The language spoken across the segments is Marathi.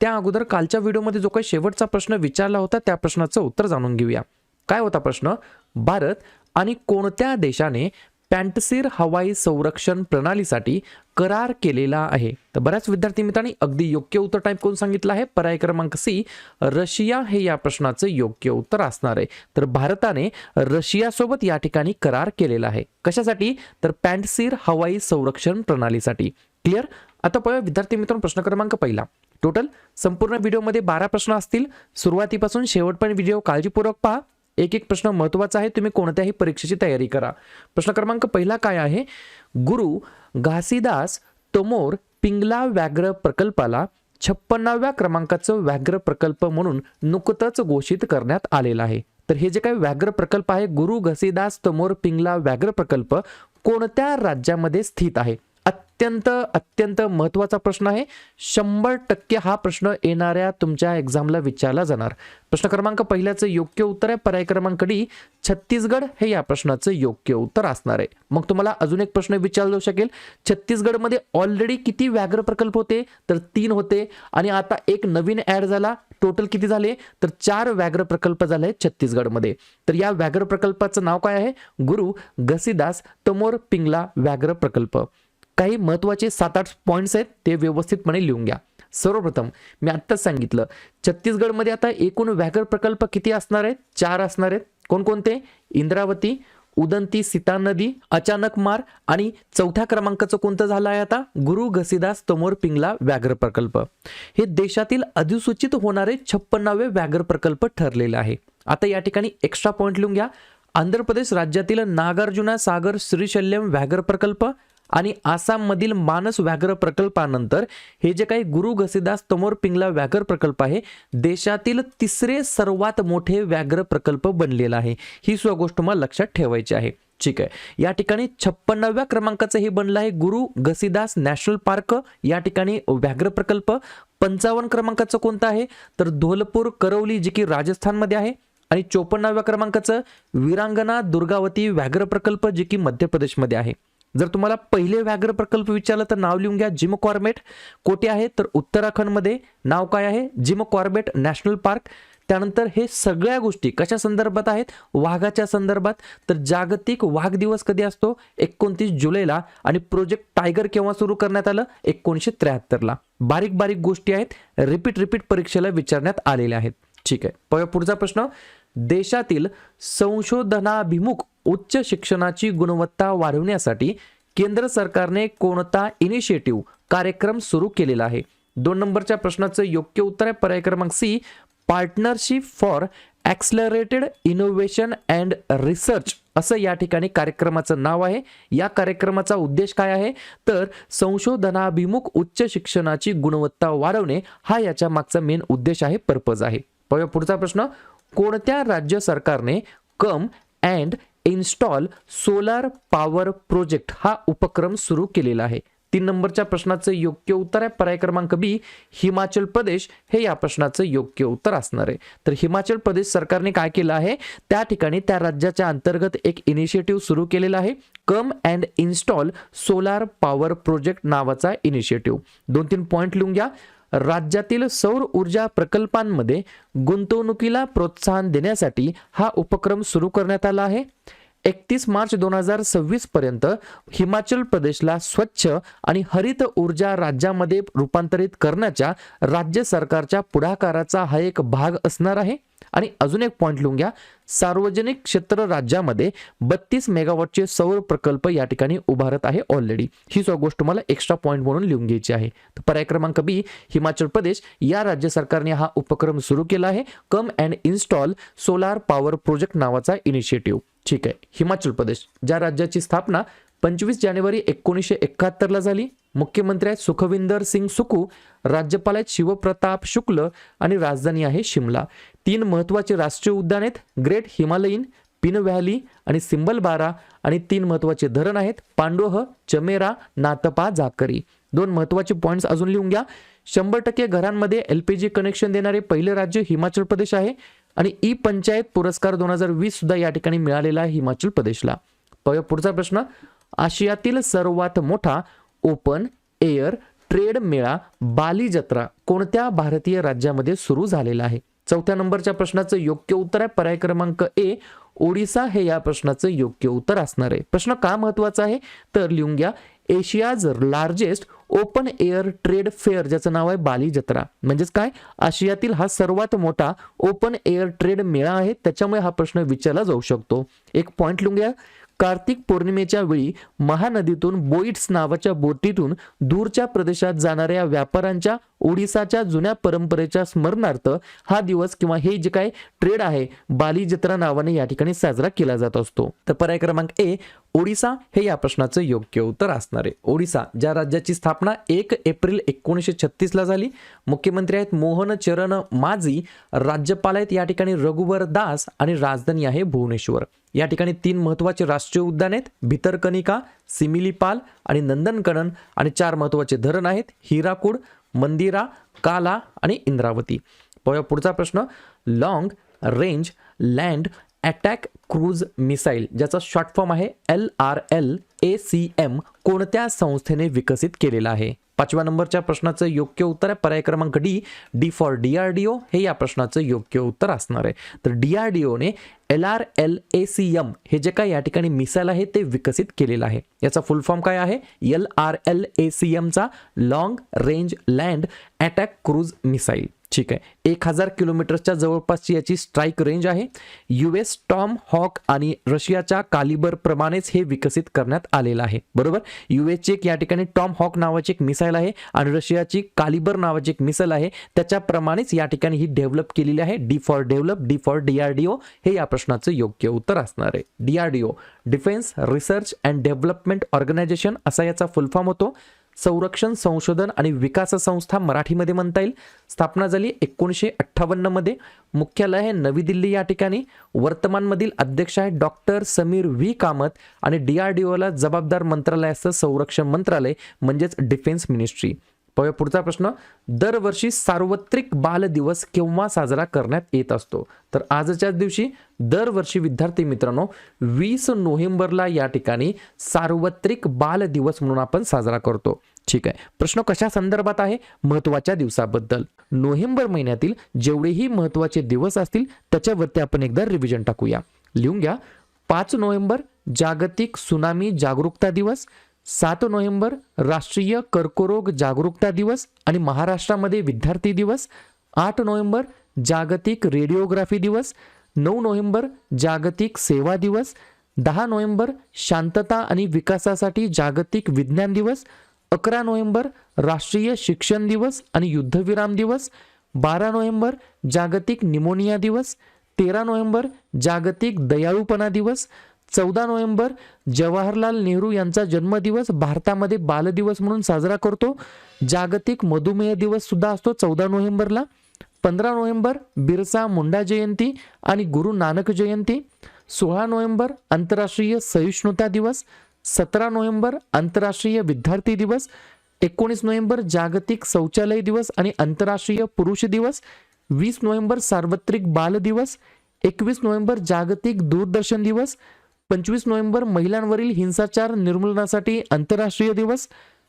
त्या अगोदर कालच्या व्हिडिओमध्ये जो काही शेवटचा प्रश्न विचारला होता त्या प्रश्नाचं उत्तर जाणून घेऊया. काय होता प्रश्न? भारत आणि कोणत्या देशाने पॅन्टसीर हवाई संरक्षण प्रणालीसाठी करार केलेला आहे? तर बऱ्याच विद्यार्थी मित्रांनी अगदी योग्य उत्तर टाईप करून सांगितलं आहे. पर्याय क्रमांक सी रशिया हे या प्रश्नाचं योग्य उत्तर असणार आहे. तर भारताने रशियासोबत या ठिकाणी करार केलेला आहे. कशासाठी? तर पॅन्टसीर हवाई संरक्षण प्रणालीसाठी. क्लिअर? आता पाहूया विद्यार्थी मित्रांनो प्रश्न क्रमांक पहिला. टोटल संपूर्ण व्हिडिओमध्ये बारा प्रश्न असतील. सुरुवातीपासून शेवटपर्यंत व्हिडिओ काळजीपूर्वक पहा. एक एक प्रश्न महत्त्वाचा आहे तुम्ही कोणत्याही परीक्षेची तयारी करा. प्रश्न क्रमांक पहिला काय आहे? गुरु घासीदास तोमोर पिंगला व्याघ्र प्रकल्पाला छप्पन्नाव्या क्रमांकाचं व्याघ्र प्रकल्प म्हणून नुकतंच घोषित करण्यात आलेलं आहे. तर हे जे काही व्याघ्र प्रकल्प आहे गुरु घसीदास तमोर पिंगला व्याघ्र प्रकल्प कोणत्या राज्यामध्ये स्थित आहे? अत्यंत अत्यंत महत्त्वाचा प्रश्न आहे. शंभर टक्के हा प्रश्न येणाऱ्या तुमच्या एक्झामला विचारला जाणार. प्रश्न क्रमांक पहिल्याचं योग्य उत्तर आहे. पर्याय क्रमांक डी छत्तीसगड हे या प्रश्नाचं योग्य उत्तर असणार आहे. मग तुम्हाला अजून एक प्रश्न विचारला जाऊ शकेल. छत्तीसगडमध्ये ऑलरेडी किती व्याघ्र प्रकल्प होते? तर तीन होते. आणि आता एक नवीन ऍड झाला. टोटल किती झाले? तर चार व्याघ्र प्रकल्प झाले छत्तीसगडमध्ये. तर या व्याघ्र प्रकल्पाचं नाव काय आहे? गुरु घसीदास तमोर पिंगला व्याघ्र प्रकल्प. काही महत्त्वाचे सात आठ पॉईंट्स आहेत ते व्यवस्थितपणे लिहून घ्या. सर्वप्रथम मी आत्ताच सांगितलं छत्तीसगडमध्ये आता एकूण व्याघ्र प्रकल्प किती असणार आहेत? चार असणार आहेत. कोणकोणते? इंद्रावती उदंती सीता नदी अचानक मार आणि चौथ्या क्रमांकाचं कोणतं झालं आहे आता? गुरु घसीदास तोमोर पिंगला व्याघ्र प्रकल्प. हे देशातील अधिसूचित होणारे छप्पन्नावे व्याघ्र प्रकल्प ठरलेले आहे. आता या ठिकाणी एक्स्ट्रा पॉईंट लिहून घ्या. आंध्र प्रदेश राज्यातील नागार्जुना सागर श्रीशल्यम व्याघ्र प्रकल्प आणि आसाममधील मानस व्याघ्र प्रकल्पानंतर हे जे काही गुरु घसीदास तमोर पिंगला व्याघ्र प्रकल्प आहे देशातील तिसरे सर्वात मोठे व्याघ्र प्रकल्प बनलेला आहे. ही सुद्धा गोष्ट मला लक्षात ठेवायची आहे. ठीक आहे. या ठिकाणी छप्पन्नाव्या क्रमांकाचं हे बनलं आहे गुरु घसीदास नॅशनल पार्क. या ठिकाणी व्याघ्र प्रकल्प. पंचावन्न क्रमांकाचं कोणतं आहे? तर धोलपूर करवली जी की राजस्थानमध्ये आहे. आणि चोपन्नाव्या क्रमांकाचं वीरांगना दुर्गावती व्याघ्र प्रकल्प जे की मध्य प्रदेशमध्ये आहे. जर तुम्हाला पहिले व्याघ्र प्रकल्प विचारलं तर नाव लिहून घ्या जिम कॉर्बेट. कोठे आहे? तर उत्तराखंडमध्ये. नाव काय आहे? Jim Corbett national park. त्यानंतर हे सगळ्या गोष्टी कशा संदर्भात आहेत? वाघाच्या संदर्भात. तर जागतिक वाघ दिवस कधी असतो? एकोणतीस जुलैला. आणि प्रोजेक्ट टायगर केव्हा सुरू करण्यात आलं? एकोणीसशे त्र्याहत्तरला. बारीक बारीक गोष्टी आहेत. रिपीट रिपीट परीक्षेला विचारण्यात आलेल्या आहेत. ठीक आहे. पुढचा प्रश्न. देशातील संशोधनाभिमुख उच्च शिक्षणाची गुणवत्ता वाढवण्यासाठी केंद्र सरकारने कोणता इनिशिएटिव्ह कार्यक्रम सुरू केलेला आहे? दोन नंबरच्या प्रश्नाचं योग्य उत्तर आहे. पर्याय क्रमांक C partnership for accelerated innovation and research असं या ठिकाणी कार्यक्रमाचं नाव आहे. या कार्यक्रमाचा उद्देश काय आहे? तर संशोधनाभिमुख उच्च शिक्षणाची गुणवत्ता वाढवणे हा याच्या मागचा मेन उद्देश आहे पर्पज आहे. पाहूया पुढचा प्रश्न. कोणत्या राज्य सरकारने come and install solar power project हा उपक्रम सुरू केलेला आहे. तीन नंबरच्या प्रश्नाचं योग्य उत्तर आहे. पर्याय क्रमांक बी हिमाचल प्रदेश. हे या प्रश्नाचं योग्य उत्तर असणार आहे. तर हिमाचल प्रदेश सरकारने काय केलं आहे? त्या ठिकाणी त्या राज्याच्या अंतर्गत एक इनिशिएटिव्ह सुरू केलेला आहे. Come and install solar power project नावाचा इनिशिएटिव्ह दोन तीन पॉईंट लिहून घ्या. राज्यातील सौर ऊर्जा प्रकल्पांमध्ये गुंतवणुकीला प्रोत्साहन देण्यासाठी हा उपक्रम सुरू करण्यात आला आहे. एकतीस मार्च दोन हजार सव्वीस पर्यंत हिमाचल प्रदेशला स्वच्छ आणि हरित ऊर्जा राज्यामध्ये रूपांतरित करण्याच्या राज्य सरकारच्या पुढाकाराचा हा एक भाग असणार आहे. आणि अजून एक पॉईंट लिहून घ्या. सार्वजनिक क्षेत्र राज्यामध्ये बत्तीस मेगावॉटचे सौर प्रकल्प या ठिकाणी उभारत आहे ऑलरेडी ही सुद्धा गोष्ट मला एक्स्ट्रा पॉईंट म्हणून लिहून घ्यायची आहे. तर पर्याय क्रमांक बी हिमाचल प्रदेश. या राज्य सरकारने हा उपक्रम सुरू केला आहे. Come and install solar power project नावाचा इनिशिएटिव्ह ठीक आहे. हिमाचल प्रदेश. ज्या राज्याची स्थापना पंचवीस जानेवारी एकोणीसशे एकाहत्तरला झाली. मुख्यमंत्री आहेत सुखविंदर सिंग सुकू राज्यपाल आहेत शिवप्रताप शुक्ल आणि राजधानी आहे शिमला. तीन महत्त्वाचे राष्ट्रीय उद्यान आहेत ग्रेट हिमालयीन पिन व्हॅली आणि सिंबल बारा आणि तीन महत्त्वाचे धरण आहेत पांडोह चमेरा नातपा जाकरी दोन महत्त्वाचे पॉईंट्स अजून लिहून घ्या. शंभर टक्के घरांमध्ये एल पी जी कनेक्शन देणारे पहिले राज्य हिमाचल प्रदेश आहे आणि ई पंचायत पुरस्कार दोन हजार वीस सुद्धा या ठिकाणी मिळालेला आहे हिमाचल प्रदेशला. पुढचा प्रश्न. आशियातील सर्वात मोठा ओपन एअर ट्रेड मेळा बाली जत्रा कोणत्या भारतीय राज्यामध्ये सुरू झालेला आहे? चौथ्या नंबरच्या प्रश्नाचं योग्य उत्तर आहे. पर्याय क्रमांक ए ओडिसा हे या प्रश्नाचं योग्य उत्तर असणार आहे. प्रश्न का महत्त्वाचा आहे? तर लिहून घ्या. Asia's largest open air trade fair ज्याचं नाव आहे बाली जत्रा. म्हणजेच काय? आशियातील हा सर्वात मोठा ओपन एअर ट्रेड मेळा आहे. त्याच्यामुळे हा प्रश्न विचारला जाऊ शकतो. एक पॉइंट लिहून घ्या. कार्तिक पौर्णिमेच्या वेळी महानदीतून बोईट्स नावाच्या बोटीतून दूरच्या प्रदेशात जाणाऱ्या व्यापाऱ्यांच्या ओडिसाच्या जुन्या परंपरेच्या स्मरणार्थ हा दिवस किंवा हे जे काय ट्रेड आहे बाली जत्रा नावाने या ठिकाणी साजरा केला जात असतो. तर पर्याय क्रमांक ए ओडिसा हे या प्रश्नाचं योग्य उत्तर असणार आहे. ओडिसा ज्या राज्याची स्थापना एक एप्रिल एकोणीसशे छत्तीसला झाली मुख्यमंत्री आहेत मोहन चरण माझी राज्यपाल आहेत या ठिकाणी रघुवर दास आणि राजधानी आहे भुवनेश्वर. या ठिकाणी तीन महत्त्वाचे राष्ट्रीय उद्यान आहेत भितरकनिका सिमिलीपाल आणि नंदनकनन आणि चार महत्त्वाचे धरण आहेत हिराकूड मंदिरा काला आणि इंद्रावती. पुढचा प्रश्न. Long range land attack cruise missile ज्याचा शॉर्ट फॉर्म आहे L R L A C M कोणत्या संस्थेने विकसित केलेला आहे? पाचव्या नंबरच्या प्रश्नाचं योग्य उत्तर आहे पर्याय क्रमांक डी. डी फॉर ओ हे या प्रश्नाचं योग्य उत्तर असणार आहे. तर D R D one L R L A C M हे जे काय या ठिकाणी मिसाईल आहे ते विकसित केलेलं आहे. याचा फुल फॉर्म काय आहे? L R L A C एमचा long range land attack cruise missile ठीक आहे. एक हजार किलोमीटरच्या जवळपासची याची स्ट्राईक रेंज आहे. यू एस टॉम हॉक आणि रशियाच्या कालिबर प्रमाणेच हे विकसित करण्यात आलेलं आहे. बरोबर? यू एक या ठिकाणी टॉम हॉक नावाची एक मिसाईल आहे आणि रशियाची कालिबर नावाची एक मिसाईल आहे. त्याच्याप्रमाणेच या ठिकाणी ही डेव्हलप केलेली आहे. D for develop D for DRDO हे या प्रश्नाचं योग्य उत्तर असणार आहे. DRDO defence research and development organisation असा याचा फुलफॉर्म होतो. संरक्षण संशोधन आणि विकास संस्था मराठीमध्ये म्हणता येईल. स्थापना झाली एकोणीसशे अठ्ठावन्नमध्ये. मुख्यालय आहे नवी दिल्ली या ठिकाणी. वर्तमानमधील अध्यक्ष आहे डॉक्टर समीर व्ही. कामत आणि डी. आर. डी. ओला जबाबदार मंत्रालयाचं संरक्षण मंत्रालय म्हणजेच डिफेन्स मिनिस्ट्री. पाहूया पुढचा प्रश्न. दरवर्षी सार्वत्रिक बाल दिवस केव्हा साजरा करण्यात येत असतो? तर आजच्याच दिवशी दरवर्षी विद्यार्थी मित्रांनो वीस नोव्हेंबरला या ठिकाणी सार्वत्रिक बाल दिवस म्हणून आपण साजरा करतो. ठीक आहे. प्रश्न कशा संदर्भात आहे? महत्त्वाच्या दिवसाबद्दल. नोव्हेंबर महिन्यातील जेवढेही महत्त्वाचे दिवस असतील त्याच्यावरती आपण एकदा रिव्हिजन टाकूया. लिहून घ्या. पाच नोव्हेंबर जागतिक सुनामी जागरूकता दिवस सात नोव्हेंबर राष्ट्रीय कर्करोग जागरूकता दिवस आणि महाराष्ट्रामध्ये विद्यार्थी दिवस. आठ नोव्हेंबर जागतिक रेडिओग्राफी दिवस. नऊ नोव्हेंबर जागतिक सेवा दिवस. दहा नोव्हेंबर शांतता आणि विकासासाठी जागतिक विज्ञान दिवस. अकरा नोव्हेंबर राष्ट्रीय शिक्षण दिवस आणि युद्धविराम दिवस. बारा नोव्हेंबर जागतिक निमोनिया दिवस. तेरा नोव्हेंबर जागतिक दयाळूपणा दिवस. चौदा नोव्हेंबर जवाहरलाल नेहरू यांचा जन्मदिवस भारतामध्ये बालदिवस म्हणून साजरा करतो. जागतिक मधुमेह दिवस सुद्धा असतो चौदा नोव्हेंबरला. पंधरा नोव्हेंबर बिरसा मुंडा जयंती आणि गुरु नानक जयंती. सोळा नोव्हेंबर आंतरराष्ट्रीय सहिष्णुता दिवस. सतरा नोव्हेंबर आंतरराष्ट्रीय विद्यार्थी दिवस. एकोणीस नोव्हेंबर जागतिक शौचालय दिवस आणि आंतरराष्ट्रीय पुरुष दिवस. वीस नोव्हेंबर सार्वत्रिक बाल दिवस. एकवीस नोव्हेंबर जागतिक दूरदर्शन दिवस. पंचवीस नोव्हेंबर महिलांवरील हिंसाचार निर्मूलनासाठी आंतरराष्ट्रीय दिवस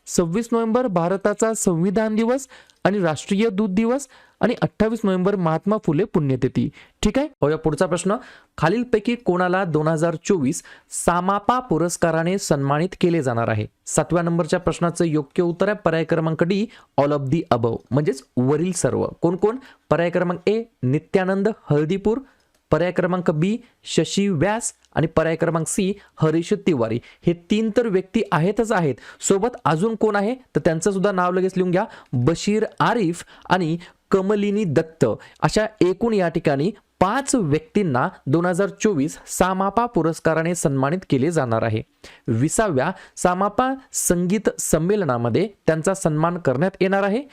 सव्वीस नोव्हेंबर भारताचा संविधान दिवस आणि राष्ट्रीय दूध दिवस आणि अठ्ठावीस नोव्हेंबर महात्मा फुले पुण्यतिथी. ठीक आहे? हो या पुढचा प्रश्न. खालीलपैकी कोणाला दोन हजार चोवीस सामापा पुरस्काराने सन्मानित केले जाणार आहे? सातव्या नंबरच्या प्रश्नाचं योग्य उत्तर आहे पर्याय क्रमांक D all of the above. म्हणजेच वरील सर्व. कोण कोण? पर्याय क्रमांक ए नित्यानंद हळदीपूर. पर्याय क्रमांक बी शशी व्यास. आणि पर्याय क्रमांक सी हरीश तिवारी. हे तीन तर व्यक्ती आहेतच आहेत. सोबत अजून कोण आहे? तर त्यांचं सुद्धा नाव लगेच लिहून घ्या. बशीर आरिफ आणि कमलिनी दत्त. अशा एकूण या ठिकाणी पाच व्यक्तींना दोन हजार चोवीस सामापा पुरस्काराने सन्मानित केले जाणार आहे. विसाव्या सामापा संगीत संमेलनामध्ये त्यांचा सन्मान करण्यात येणार आहे.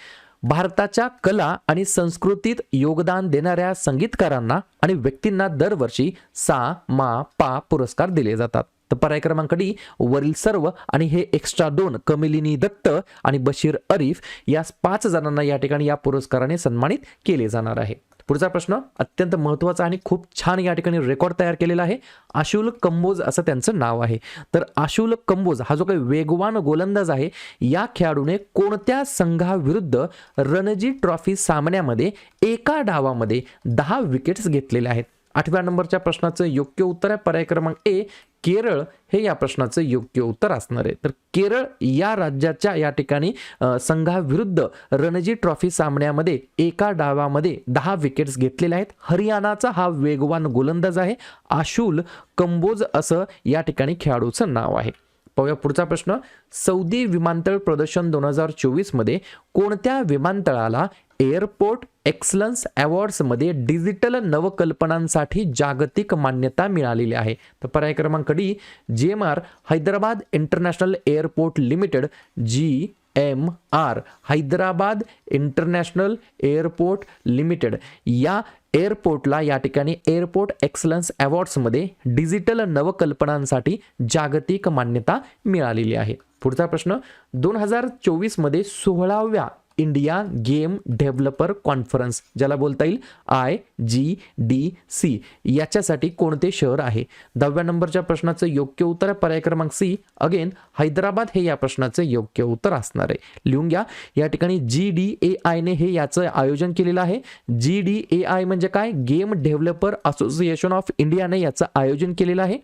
भारताच्या कला आणि संस्कृतीत योगदान देणाऱ्या संगीतकारांना आणि व्यक्तींना दरवर्षी सा मा पा पुरस्कार दिले जातात. तर पर्याय क्रमांक डी वरील सर्व आणि हे एक्स्ट्रा दोन कमिलिनी दत्त आणि बशीर अरीफ या पाच जणांना या ठिकाणी या पुरस्काराने सन्मानित केले जाणार आहे. पुढचा प्रश्न अत्यंत महत्त्वाचा आणि खूप छान या ठिकाणी रेकॉर्ड तयार केलेला आहे. आशुल कंबोज असं त्यांचं नाव आहे. तर आशुल कंबोज हा जो काही वेगवान गोलंदाज आहे या खेळाडूने कोणत्या संघाविरुद्ध रणजी ट्रॉफी सामन्यामध्ये एका डावामध्ये दहा विकेट्स घेतलेल्या आहेत. आठव्या नंबरच्या प्रश्नाचं योग्य उत्तर आहे. पर्याय क्रमांक ए केरळ हे या प्रश्नाचं योग्य उत्तर असणार आहे. तर केरळ या राज्याच्या या ठिकाणी संघाविरुद्ध रणजी ट्रॉफी सामन्यामध्ये एका डावामध्ये दहा विकेट्स घेतलेल्या आहेत. हरियाणाचा हा वेगवान गोलंदाज आहे. आशुल कंबोज असं या ठिकाणी खेळाडूचं नाव आहे. पाहूया पुढचा प्रश्न. सौदी विमानतळ प्रदर्शन दोन हजार चोवीसमध्ये कोणत्या विमानतळाला एअरपोर्ट एक्सलन्स अवॉर्ड्समध्ये डिजिटल नवकल्पनांसाठी जागतिक मान्यता मिळालेली आहे. तर पर्याय क्रमांक D G M R Hyderabad international airport limited G M R Hyderabad international airport limited. या एअरपोर्टला या ठिकाणी एअरपोर्ट एक्सलन्स अवॉर्ड्समध्ये डिजिटल नवकल्पनांसाठी जागतिक मान्यता मिळालेली आहे. पुढचा प्रश्न दोन हजार चोवीसमध्ये सोहळाव्या इंडिया गेम डेव्हलपर कॉन्फरन्स ज्याला बोलता येईल आय जी डी सी. याच्यासाठी कोणते शहर आहे? दहाव्या नंबरच्या प्रश्नाचं योग्य उत्तर आहे पर्याय क्रमांक सी अगेन हैदराबाद हे या प्रश्नाचं योग्य उत्तर असणार आहे. लिहून घ्या. या ठिकाणी जी डी ए आयने हे याचं आयोजन केलेलं आहे. जी डी ए आय म्हणजे काय? गेम डेव्हलपर असोसिएशन ऑफ इंडियाने याचं आयोजन केलेलं आहे.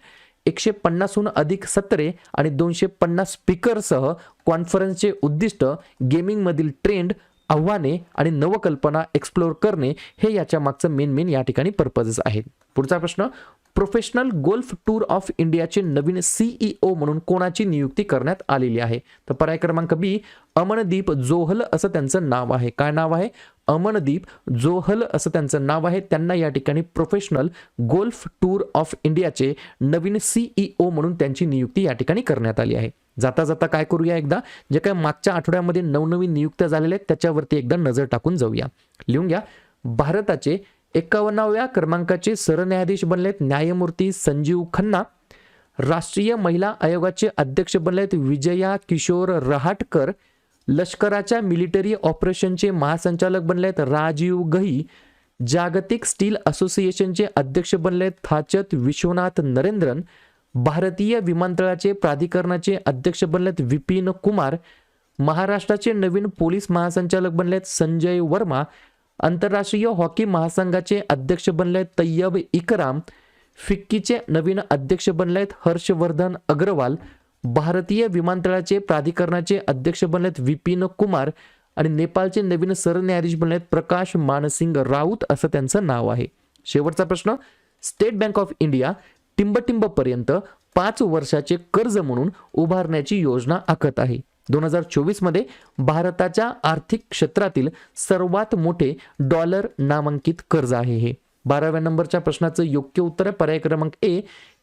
एकशे पन्नासहून अधिक सत्रे आणि दोनशे पन्नास स्पीकरसह कॉन्फरन्सचे उद्दिष्ट गेमिंगमधील ट्रेंड आव्हाने आणि नवकल्पना एक्सप्लोर करणे हे याच्या मागचं मेन मेन या ठिकाणी पर्पजेस आहेत. पुढचा प्रश्न प्रोफेशनल गोल्फ टूर ऑफ इंडियाचे नवीन सीईओ म्हणून कोणाची नियुक्ती करण्यात आलेली आहे? तर पर्याय क्रमांक बी अमनदीप जोहल असं त्यांचं नाव आहे. काय नाव आहे? अमनदीप जोहल असं त्यांचं नाव आहे. त्यांना या ठिकाणी प्रोफेशनल गोल्फ टूर ऑफ इंडियाचे नवीन सीईओ म्हणून त्यांची नियुक्ती या ठिकाणी करण्यात आली आहे. जाता जाता काय करूया एकदा? जे काय मागच्या आठवड्यामध्ये नवनवीन नियुक्त्या झालेल्या आहेत त्याच्यावरती एकदा नजर टाकून जाऊया. लिहून घ्या. भारताचे एकावन्नाव्या क्रमांकाचे सरन्यायाधीश बनलेत न्यायमूर्ती संजीव खन्ना. राष्ट्रीय महिला आयोगाचे अध्यक्ष बनलेत विजया किशोर रहाटकर. लष्कराच्या मिलिटरी ऑपरेशनचे महासंचालक बनलेत राजीव गही जागतिक स्टील असोसिएशनचे अध्यक्ष बनलेत थाचत विश्वनाथ नरेंद्रन. भारतीय विमानतळाचे प्राधिकरणाचे अध्यक्ष बनलेत विपिन कुमार. महाराष्ट्राचे नवीन पोलीस महासंचालक बनलेत संजय वर्मा. आंतरराष्ट्रीय हॉकी महासंघाचे अध्यक्ष बनलेत तय्यब इकराम फिक्कीचे नवीन अध्यक्ष बनलेत हर्षवर्धन अग्रवाल भारतीय विमानतळाचे प्राधिकरणाचे अध्यक्ष बनलेत विपिन कुमार आणि नेपाळचे नवीन सरन्यायाधीश बनलेत प्रकाश मानसिंग राऊत असं त्यांचं नाव आहे. शेवटचा प्रश्न स्टेट बँक ऑफ इंडिया टिंबटिंबपर्यंत पाच वर्षाचे कर्ज म्हणून उभारण्याची योजना आखत आहे. दोन हजार चोवीसमध्ये भारताच्या आर्थिक क्षेत्रातील सर्वात मोठे डॉलर नामांकित कर्ज आहे हे. बाराव्या नंबरच्या प्रश्नाचं योग्य उत्तर आहे पर्याय क्रमांक ए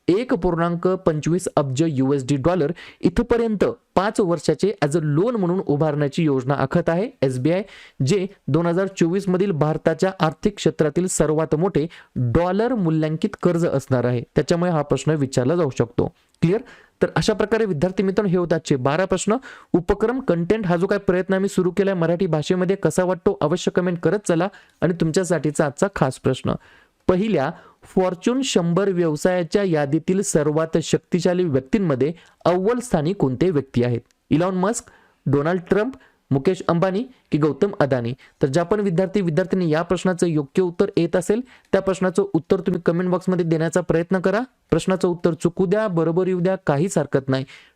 एक पूर्णांक पंचवीस अब्ज यू एस डी डॉलर इथपर्यंत पाच वर्षाचे ॲज अ लोन म्हणून उभारण्याची योजना आखत आहे. एस बी आय जे दोन हजार चोवीस मधील भारताच्या आर्थिक क्षेत्रातील सर्वात मोठे डॉलर मूल्यांकित कर्ज असणार आहे. त्याच्यामुळे हा प्रश्न विचारला जाऊ शकतो. क्लिअर तर अशा प्रकारे विद्यार्थी मित्रांनो हे होताचे बारा प्रश्न. उपक्रम कंटेंट हा जो काय प्रयत्न आम्ही सुरू केलाय मराठी भाषेमध्ये कसा वाटतो अवश्य कमेंट करत चला आणि तुमच्यासाठीचा आजचा खास प्रश्न. पहिल्या फॉर्च्यून शंभर व्यवसायाच्या यादीतील सर्वात शक्तिशाली व्यक्तींमध्ये अव्वल स्थानी कोणते व्यक्ती आहेत? Elon Musk Donald Trump Mukesh Ambani की गौतम अदानी? तर ज्या पण विद्यार्थी विद्यार्थ्यांनी या प्रश्नाचं योग्य उत्तर येत असेल त्या प्रश्नाचं उत्तर तुम्ही कमेंट बॉक्समध्ये देण्याचा प्रयत्न करा. प्रश्नाचं उत्तर चुकू द्या बरोबर येऊ द्या काहीच हरकत नाही.